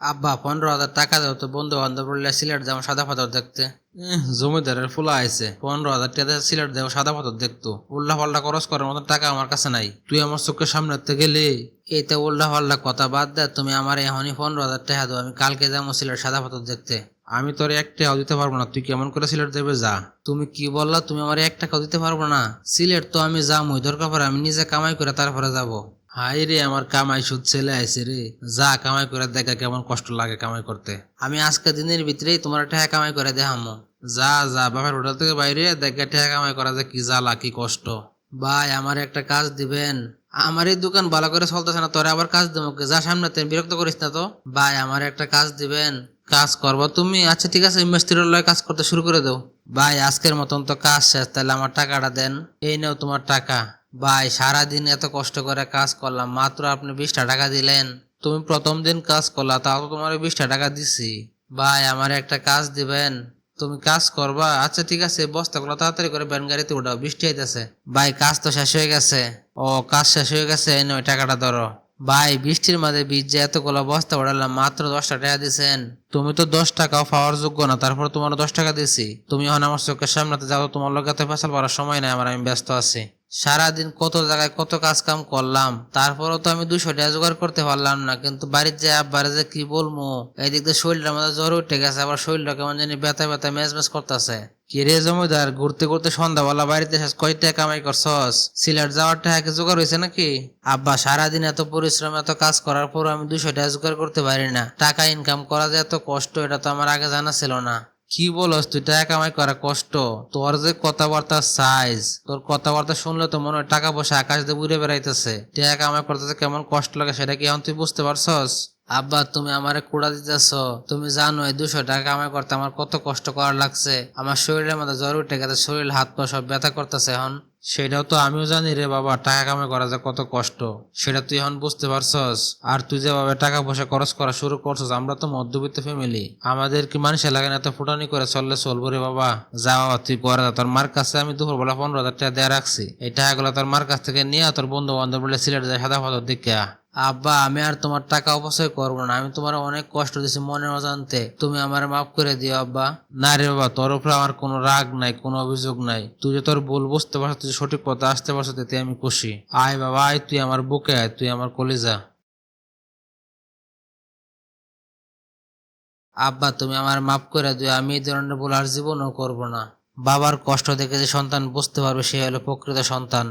আব্বা পনেরো হাজার টাকা দাও তো বন্ধু বান্ধব বললে সিলেট যাব সাদা পাথর দেখতে। জমিদারের ফুলা আছে পনেরো হাজার টাকা সিলেট যাব সাদা পাথর দেখতো। উল্লা পাল্টা খরচ করার মতো টাকা আমার কাছে নাই। তুই আমার চোখের সামনে গেলে। এইতে উল্লা পাল্টা কথা বাদ দে তুমি আমার এখনই পনেরো হাজার টাকা দাও আমি কালকে যাব সিলেট সাদা পাথর দেখতে। আমি তোর এক টাকাও দিতে পারব না তুই কেমন করে সিলেট দেবে যা। তুমি কি বললা তুমি আমার এক টাকাও দিতে পারব না? সিলেট তো আমি যাবই দরকার পরে আমি নিজে কামাই করে তারপরে যাব। হাই রে আমার কামাই সুদ ছেলে আইছে রে। যা কামাই করে দেখা কেমন কষ্ট লাগে কামাই করতে। আমি আজকে দিনের ভিতরেই তোমার টাকা কামাই করে দেখামো। যা যা, বাপের হোটেল থেকে বাইরে দেখা টাকা কামাই করা যে কি জ্বালা, কি কষ্ট। ভাই, আমার একটা কাজ দিবেন। আমার এই দোকান ভালো করে চলতেছে না, তোরে আবার কাজ দেবো যা সামনে বিরক্ত করিস না তো। ভাই, আমার একটা কাজ দিবেন। কাজ করব তুমি? আচ্ছা ঠিক আছে, মিস্ত্রির লয় কাজ করতে শুরু করে দাও। ভাই, আজকের মতন তো কাজ শেষ, তাহলে আমার টাকাটা দেন। এই নাও তোমার টাকা। ভাই, সারাদিন এত কষ্ট করে কাজ করলাম, মাত্র আপনি বিশটা টাকা দিলেন। তুমি প্রথম দিন কাজ করলা, তাও তো তোমার বিশটা টাকা দিছি। ভাই, আমার একটা কাজ দিবেন। তুমি কাজ করবা? আচ্ছা ঠিক আছে, বস্তা বস্তাগুলো তাড়াতাড়ি করে ব্যান গাড়িতে উঠাও, বৃষ্টি আইতেছে। ভাই, কাজ তো শেষ হয়ে গেছে। ও, কাজ শেষ হয়ে গেছে, এই নয় টাকাটা ধরো। ভাই, বৃষ্টির মাঝে বীজ যে এতগুলো বস্তা উঠালাম, মাত্র দশটা টাকা দিছেন। তুমি তো দশ টাকাও পাওয়ার যোগ্য না, তারপর তোমার দশ টাকা দিছি। তুমি এখন আমার চোখের সামনে যাও, তোমার লোক ফেসাল পারার সময় নাই, আমার, আমি ব্যস্ত আছি। সারাদিন কত জায়গায় কত কাজ কাম করলাম, তারপরও তো আমি দুশো টাকা জোগাড় করতে পারলাম না, কিন্তু বাড়ির যে আব্বারে যে কি বলব এদিক দিয়ে শরীরটা আমাদের জ্বর উঠে গেছে, আবার শরীরটা কেমন জানি ব্যথা ব্যথা মেজ মেজ করতেছে। কি রে জমিদার, ঘুরতে ঘুরতে সন্ধ্যাবেলা বাড়িতে এসে কয় টাকা কামাই করছস? সিলেট যাওয়ার টাকা কি জোগাড় হয়েছে নাকি? আব্বা, সারাদিন এত পরিশ্রম, এত কাজ করার পর আমি দুশো টাকা জোগাড় করতে পারি না। টাকা ইনকাম করা যে এত কষ্ট, এটা তো আমার আগে জানা ছিল না। কি বলস, তুই টাকা কামাই করা কষ্ট। তোর যে কথাবার্তা সাইজ তোর কথাবার্তা শুনলে তো মনে হয় টাকা পয়সা আকাশ দিয়ে উড়ে বেড়াইতেছে। টাকা কামাই করতে কেমন কষ্ট লাগে সেটা কি এখন তুই বুঝতে পারছস? আব্বা, তুমি আমার কুড়া দিতেছ। তুমি জানো এই দুশো টাকা কামাই করতে আমার কত কষ্ট করা লাগছে। আমার শরীরের মধ্যে জ্বর উঠে গেছে, শরীর হাত পা সব ব্যথা করতেছে এখন। সেটাও তো আমিও জানি রে বাবা, টাকা কামাই করা যে কত কষ্ট। সেটা তুই এখন বুঝতে পারছস। আর তুই যেভাবে টাকা পয়সা খরচ করা শুরু করছস, আমরা তো মধ্যবিত্ত ফ্যামিলি আমাদের কি মানুষে লাগে না এত ফুটানি করে চললে চলবো রে বাবা? যা বাবা, তুই যা। তোর মার কাছে আমি দুপুরবেলা পনেরো হাজার টাকা দেওয়া রাখছি। এই টাকাগুলো তোর মার কাছ থেকে নিয়ে তোর বন্ধু বান্ধব বলে সিলেট যায় সাদা ফাদর দিকে। আব্বা, আমি আর তোমার টাকা অপচয় করব না। আমি তোমার অনেক কষ্ট দিছি মনে অজান্তে। তুমি আমার মাফ করে দিও, আব্বা। না রে বাবা, তোর উপরে আমার কোনো রাগ নাই, কোনো অভিযোগ নাই। তুই যে তোর ভুল বুঝতে পারছ, তুই সঠিক পথে আসতে পারছ, তাতে আমি খুশি। আয় বাবা, আয়, তুই আমার বুকে আয়, তুই আমার কলিজা। আব্বা, তুমি আমার মাফ করে দিও, আমি এই ধরনের ভুল আর জীবনও করব না। বাবার কষ্ট দেখে যে সন্তান বুঝতে পারবে, সে হলো প্রকৃত সন্তান।